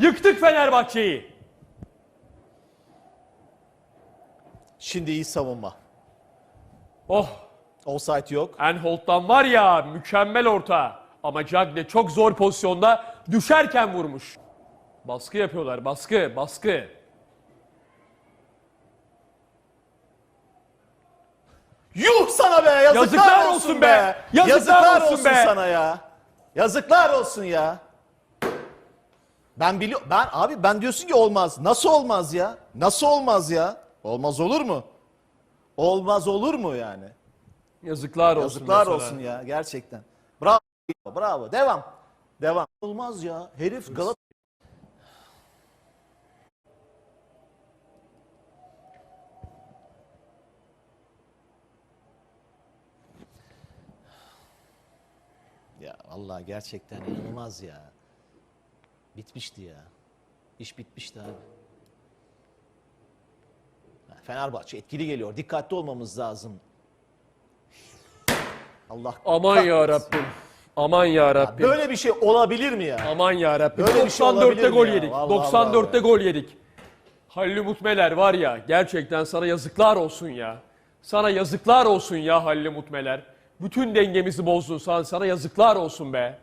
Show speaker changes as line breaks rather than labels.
Yıktık Fenerbahçe'yi.
Şimdi iyi savunma.
Oh
Offside yok.
Enholt'tan var ya mükemmel orta. Ama Cagne çok zor pozisyonda düşerken vurmuş. Baskı yapıyorlar baskı baskı.
Yuh sana be yazıklar,
Yazıklar
olsun,
olsun
be.
be. Yazıklar olsun be.
sana ya. Yazıklar olsun ya. Ben biliyorum. Ben abi ben diyorsun ki olmaz. Nasıl olmaz ya? Nasıl olmaz ya? Olmaz olur mu? Olmaz olur mu yani?
Yazıklar olsun.
Yazıklar
mesela.
olsun ya gerçekten. Bravo. Bravo. Devam. Devam. Olmaz ya. Herif Galat Ya Allah gerçekten inanılmaz ya. Bitmişti ya. İş bitmişti abi. Fenerbahçe etkili geliyor. Dikkatli olmamız lazım. Allah
Aman ya Rabbim. Aman ya Rabbim.
Böyle bir şey olabilir mi ya?
Aman ya Rabbim.
Böyle bir şey
94'te
olabilir mi
gol
ya?
yedik.
Vallahi
94'te
bravo
gol yedik. Halil Mutmeler var ya gerçekten sana yazıklar olsun ya. Sana yazıklar olsun ya Halil Mutmeler. Bütün dengemizi bozdun sana, sana yazıklar olsun be.